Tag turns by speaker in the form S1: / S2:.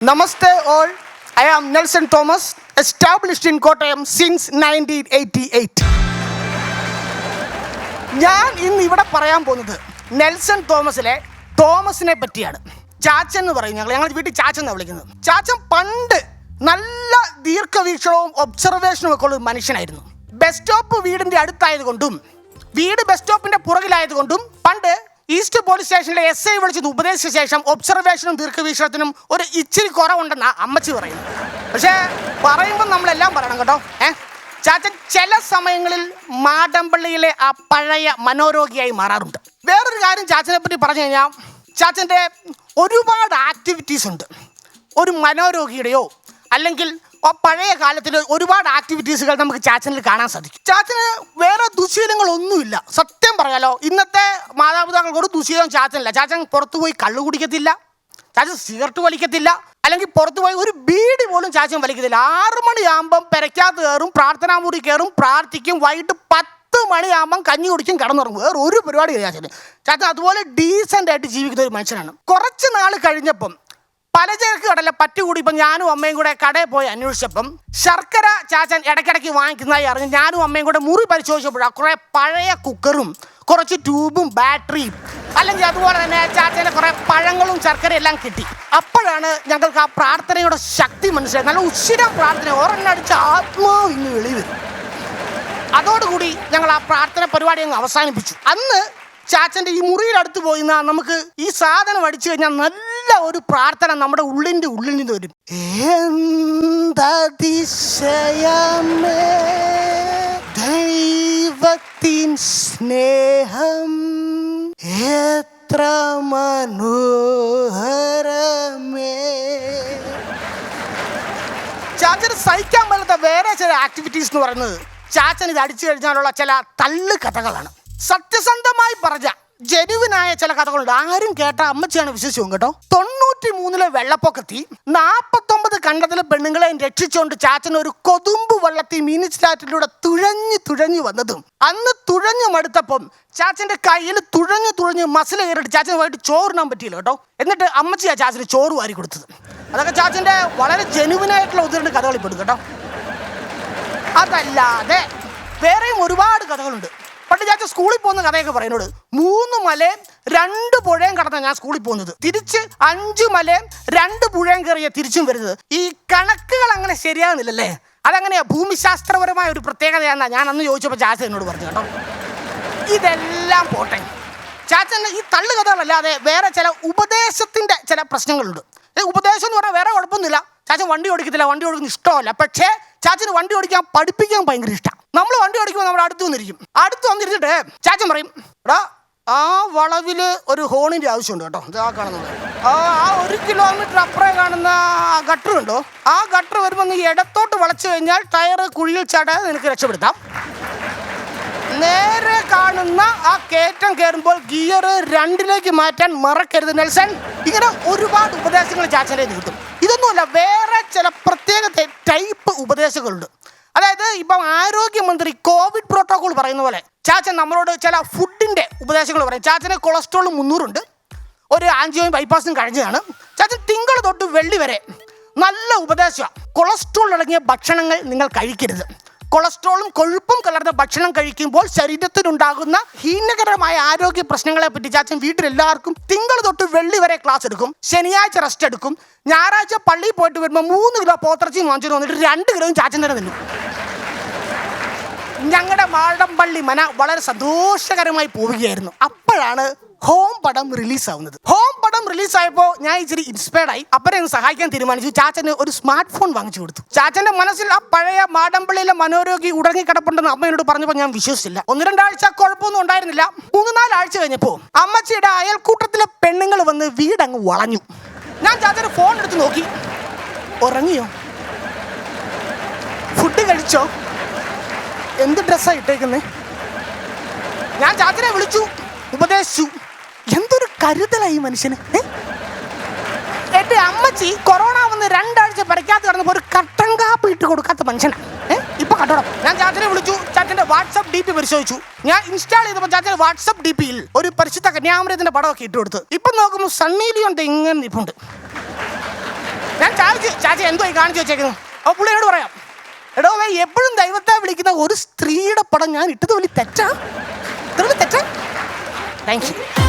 S1: Namaste all. I am Nelson Thomas, established in Kottayam since 1988. ഞാൻ ഇന്ന് ഇവിടെ പറയാൻ പോകുന്നത് നെൽസൺ തോമസിലെ തോമസിനെ പറ്റിയാണ് ചാച്ചൻ എന്ന് പറയും ഞങ്ങൾ ഞങ്ങൾ വീട്ടിൽ ചാച്ചൻ എന്നാണ് വിളിക്കുന്നത് ചാച്ചൻ പണ്ട് നല്ല ദീർഘവീക്ഷണവും ഒബ്സർവേഷനും ഒക്കെ ഉള്ള മനുഷ്യനായിരുന്നു ബസ് സ്റ്റോപ്പ് വീടിന്റെ അടുത്തായതുകൊണ്ടും വീട് ബസ് സ്റ്റോപ്പിന്റെ പുറകിലായതുകൊണ്ടും പണ്ട് ഈസ്റ്റ് പോലീസ് സ്റ്റേഷനിലെ എസ് ഐ വിളിച്ചത് ഉപദേശിച്ച ശേഷം ഒബ്സർവേഷനും ദീർഘവീക്ഷണത്തിനും ഒരു ഇച്ചിരി കുറവുണ്ടെന്ന് അമ്മച്ചി പറയുന്നു. പക്ഷേ പറയുമ്പോൾ നമ്മളെല്ലാം പറയണം കേട്ടോ. ഏ? ചാച്ചൻ ചില സമയങ്ങളിൽ മാടമ്പള്ളിയിലെ ആ പഴയ മനോരോഗിയായി മാറാറുണ്ട്. വേറൊരു കാര്യം ചാച്ചനെ പറ്റി പറഞ്ഞു കഴിഞ്ഞാൽ ചാച്ചന്റെ ഒരുപാട് ആക്ടിവിറ്റീസ് ഉണ്ട്. ഒരു മനോരോഗിയുടെയോ അല്ലെങ്കിൽ പഴയ കാലത്തിൽ ഒരുപാട് ആക്ടിവിറ്റീസുകൾ നമുക്ക് ചാച്ചനിൽ കാണാൻ സാധിക്കും ചാച്ചന് വേറെ ദുശീലങ്ങളൊന്നുമില്ല. സത്യം പറയാലോ ഇന്നത്തെ മാതാപിതാക്കൾക്ക് ഒരു ദുശീലം ചാച്ചനില്ല. ചാച്ചൻ പുറത്തു പോയി കള്ളു കുടിക്കത്തില്ല ചാച്ചൻ സിഗരറ്റ് വലിക്കത്തില്ല അല്ലെങ്കിൽ പുറത്തു പോയി ഒരു ബീഡി പോലും ചാച്ചൻ വലിക്കത്തില്ല. ആറ് മണിയാകുമ്പം പെരയ്ക്കകത്ത് കയറും പ്രാർത്ഥനാ മുറി കയറും പ്രാർത്ഥിക്കും വൈകിട്ട് പത്ത് മണിയാകുമ്പം കഞ്ഞി കുടിക്കും കിടന്നുറങ്ങും. വേറെ ഒരു പരിപാടി ചാച്ചന്. ചാച്ചൻ അതുപോലെ ഡീസന്റ് ആയിട്ട് ജീവിക്കുന്ന ഒരു മനുഷ്യനാണ്. കുറച്ച് നാൾ കഴിഞ്ഞപ്പം പലചരക്ക് കടല പറ്റി കൂടി ഇപ്പം ഞാനും അമ്മയും കൂടെ കടയിൽ പോയി അന്വേഷിച്ചപ്പം ശർക്കര ചാച്ചൻ ഇടയ്ക്കിടയ്ക്ക് വാങ്ങിക്കുന്നതായി അറിഞ്ഞ് ഞാനും അമ്മയും കൂടെ മുറി പരിശോധിച്ചപ്പോഴാണ് കുറേ പഴയ കുക്കറും കുറച്ച് ട്യൂബും ബാറ്ററിയും അല്ലെങ്കിൽ അതുപോലെ തന്നെ ചാച്ചന്റെ കുറേ പഴങ്ങളും ശർക്കരയും എല്ലാം കിട്ടി. അപ്പോഴാണ് ഞങ്ങൾക്ക് ആ പ്രാർത്ഥനയുടെ ശക്തി മനസ്സിലായത്. നല്ല ഉച്ചിരം പ്രാർത്ഥന ഒരെണ്ണടിച്ച് ആത്മാവ് ഇന്ന് വെളിവരും അതോടുകൂടി ഞങ്ങൾ ആ പ്രാർത്ഥന പരിപാടി അങ്ങ് അവസാനിപ്പിച്ചു. അന്ന് ചാച്ചന്റെ ഈ മുറിയുടെ അടുത്ത് പോയി നിന്നാ നമുക്ക് ഈ സാധനം അടിച്ചു കഴിഞ്ഞാൽ നല്ല ഒരു പ്രാർത്ഥന നമ്മുടെ ഉള്ളിന്റെ ഉള്ളിൽ നിന്ന് വരും. എന്തതിശയമേ ദൈവത്തിൻ സ്നേഹം എത്ര മനോഹരമേ. ചാച്ചന് സഹിക്കാൻ പറ്റാത്ത വേറെ ചില ആക്ടിവിറ്റീസ് എന്ന് പറയുന്നത് ചാച്ചൻ ഇത് അടിച്ചു കഴിഞ്ഞാലുള്ള ചില തള്ളു കഥകളാണ്. സത്യസന്ധമായി പറഞ്ഞ ജനുവിനായ ചില കഥകളുണ്ട്. ആരും കേട്ട അമ്മച്ചിയാണ് വിശ്വസിക്കും കേട്ടോ. തൊണ്ണൂറ്റി മൂന്നിലെ വെള്ളപ്പൊക്കത്തി നാപ്പത്തൊമ്പത് കണ്ടതിലെ പെണ്ണുങ്ങളെ രക്ഷിച്ചുകൊണ്ട് ചാച്ചൻ ഒരു കൊതുമ്പ് വള്ളത്തി മീനിസ്റ്റാറ്റിലൂടെ തുഴഞ്ഞു തുഴഞ്ഞു വന്നതും അന്ന് തുഴഞ്ഞു മടുത്തപ്പം ചാച്ചന്റെ കയ്യിൽ തുഴഞ്ഞു തുഴഞ്ഞു മസിൽ കയറിയിട്ട് ചാച്ചൻ പോയിട്ട് ചോറിനാൻ പറ്റിയില്ല കേട്ടോ. എന്നിട്ട് അമ്മച്ചിയാ ചാച്ചന് ചോറ് വാരി കൊടുത്തത്. അതൊക്കെ ചാച്ചന്റെ വളരെ ജനുവിനായിട്ടുള്ള ഒന്ന് രണ്ട് കേട്ടോ. അതല്ലാതെ വേറെയും ഒരുപാട് കഥകളുണ്ട്. പണ്ട് ഞാൻ സ്കൂളിൽ പോകുന്ന കഥയൊക്കെ പറയുന്നോട് മൂന്ന് മലയും രണ്ട് പുഴയും കടന്ന ഞാൻ സ്കൂളിൽ പോകുന്നത്. തിരിച്ച് അഞ്ച് മലയും രണ്ട് പുഴയും കയറിയ തിരിച്ചും വരുന്നത്. ഈ കണക്കുകൾ അങ്ങനെ ശരിയാകുന്നില്ലല്ലേ അതങ്ങനെയാ ഭൂമിശാസ്ത്രപരമായ ഒരു പ്രത്യേകതയാണെന്നാ ഞാൻ അന്ന് ചോദിച്ചപ്പോൾ ചാച്ച എന്നോട് പറഞ്ഞു കേട്ടോ. ഇതെല്ലാം പോട്ടെ. ചാച്ച ഈ തള്ളു കഥകളല്ലാതെ വേറെ ചില ഉപദേശത്തിന്റെ ചില പ്രശ്നങ്ങളുണ്ട്. ഉപദേശം എന്ന് പറഞ്ഞാൽ വേറെ കുഴപ്പമൊന്നുമില്ല. ചാച്ചൻ വണ്ടി ഓടിക്കത്തില്ല വണ്ടി ഓടിക്കുന്ന ഇഷ്ടമല്ല. പക്ഷേ ചാച്ചന് വണ്ടി ഓടിക്കാൻ പഠിപ്പിക്കാൻ ഭയങ്കര ഇഷ്ടമാണ് നമ്മൾ വണ്ടി ഓടിക്കുമ്പോൾ നമ്മുടെ അടുത്ത് വന്നിരിക്കും. അടുത്ത് വന്നിരുന്നിട്ട് ചാച്ചൻ പറയും എടാ ആ വളവിൽ ഒരു ഹോണിന്റെ ആവശ്യമുണ്ട് കേട്ടോ. ആ കാണുന്നത് ആ ആ ഒരു കിലോമീറ്റർ അപ്പുറം കാണുന്ന ഗട്ടർ ഉണ്ടോ? ആ ഗട്ടർ വരുമ്പോൾ നീ ഇടത്തോട്ട് വളച്ചു കഴിഞ്ഞാൽ ടയർ കുഴിയിൽ ചാടാതെ നിനക്ക് രക്ഷപ്പെടുത്താം. നേരെ കാണുന്ന ആ കയറ്റം കയറുമ്പോൾ ഗിയർ രണ്ടിലേക്ക് മാറ്റാൻ മറക്കരുത് നെൽസൺ. ഇങ്ങനെ ഒരുപാട് ഉപദേശങ്ങൾ നിന്ന് കിട്ടും. ഇതൊന്നുമല്ല വേറെ ചില പ്രത്യേക ടൈപ്പ് ഉപദേശങ്ങളുണ്ട്. അതായത് ഇപ്പം ആരോഗ്യമന്ത്രി കോവിഡ് പ്രോട്ടോകോൾ പറയുന്ന പോലെ ചാച്ചൻ നമ്മളോട് ചില ഫുഡിന്റെ ഉപദേശങ്ങൾ പറയും. ചാച്ചന് കൊളസ്ട്രോൾ മുന്നൂറുണ്ട്. ഒരു ആൻജിയോയും ബൈപ്പാസും കഴിഞ്ഞതാണ്. ചാച്ചൻ തിങ്കൾ തൊട്ട് വെള്ളി വരെ നല്ല ഉപദേശമാണ്. കൊളസ്ട്രോൾ അടങ്ങിയ ഭക്ഷണങ്ങൾ നിങ്ങൾ കഴിക്കരുത്. കൊളസ്ട്രോളും കൊഴുപ്പും കലർന്ന ഭക്ഷണം കഴിക്കുമ്പോൾ ശരീരത്തിനുണ്ടാകുന്ന ഹീനകരമായ ആരോഗ്യ പ്രശ്നങ്ങളെ പറ്റി ചാച്ചൻ വീട്ടിലെല്ലാവർക്കും തിങ്കൾ തൊട്ട് വെള്ളി വരെ ക്ലാസ് എടുക്കും. ശനിയാഴ്ച റെസ്റ്റ് എടുക്കും. ഞായറാഴ്ച പള്ളിയിൽ പോയിട്ട് വരുമ്പോൾ മൂന്ന് കിലോ പോത്തിറച്ചി വാങ്ങിച്ചു വന്നിട്ട് രണ്ട് കിലോയും ചാച്ചൻ തന്നെ തിന്നു. ഞങ്ങളുടെ മാടമ്പള്ളി മന വളരെ സന്തോഷകരമായി പോവുകയായിരുന്നു. അപ്പോഴാണ് ഹോം പടം റിലീസ് ആവുന്നത് ഹോം പടം റിലീസ് ആയപ്പോൾ ഞാൻ ഇച്ചിരി ഇൻസ്പയർഡ് ആയി. അപ്പനെ ഒന്ന് സഹായിക്കാൻ തീരുമാനിച്ചു. ചാച്ചന് ഒരു സ്മാർട്ട് ഫോൺ വാങ്ങിച്ചു കൊടുത്തു. ചാച്ചന്റെ മനസ്സിൽ ആ പഴയ മാടമ്പള്ളിയിലെ മനോരോഗി ഉടങ്ങിക്കിടപ്പുണ്ടെന്ന് അമ്മ എന്നോട് പറഞ്ഞപ്പോൾ ഞാൻ വിശ്വസിച്ചില്ല. ഒന്ന് രണ്ടാഴ്ച കുഴപ്പമൊന്നും ഉണ്ടായിരുന്നില്ല. മൂന്ന് നാലാഴ്ച കഴിഞ്ഞപ്പോൾ അമ്മച്ചിയുടെ അയൽക്കൂട്ടത്തിലെ പെണ്ണുങ്ങൾ വന്ന് വീടങ്ങ് വളഞ്ഞു. ഞാൻ ചാച്ചന് ഫോൺ എടുത്ത് നോക്കി. ഉറങ്ങിയോ? ഫുഡ് കഴിച്ചോ? എന്ത് ഡ്രസ്സാണ് ഇട്ടേക്കുന്നത് ഞാൻ ചാച്ചനെ വിളിച്ചു. ഉപദേശിച്ചു. എന്തൊരു കരുതലായി മനുഷ്യന്? ഏ? എന്റെ അമ്മച്ചി കൊറോണ വന്ന് രണ്ടാഴ്ച പഠിക്കാത്ത കിടന്നപ്പോൾ ഒരു കട്ടൻ കാപ്പ് ഇട്ട് കൊടുക്കാത്ത മനുഷ്യനാ. ഏ? ഇപ്പൊ കട്ടോടം ഞാൻ ചാച്ചനെ വിളിച്ചു. ചാച്ചന്റെ വാട്സപ്പ് ഡി പി പരിശോധിച്ചു. ഞാൻ ഇൻസ്റ്റാൾ ചെയ്തപ്പോൾ ചാച്ചൻ വാട്സപ്പ് ഡി പിയിൽ ഒരു പരിശുദ്ധ കന്യാമൃതത്തിന്റെ പടമൊക്കെ ഇട്ട് കൊടുത്ത്. ഇപ്പൊ നോക്കുമ്പോൾ സണ്ണി ലിയോണ്ട് ഇങ്ങനെ നിപ്പുണ്ട്. ഞാൻ ചാച്ചു ചാച്ചി എന്തോ കാണിച്ചു വെച്ചേക്കുന്നു. അപ്പൊ പുള്ളിയോട് പറയാം. എടോ ഞാൻ എപ്പോഴും ദൈവത്തെ വിളിക്കുന്ന ഒരു സ്ത്രീയുടെ പടം ഞാൻ ഇട്ടത് വലിയ തെറ്റാ? തെറ്റാ? Thank you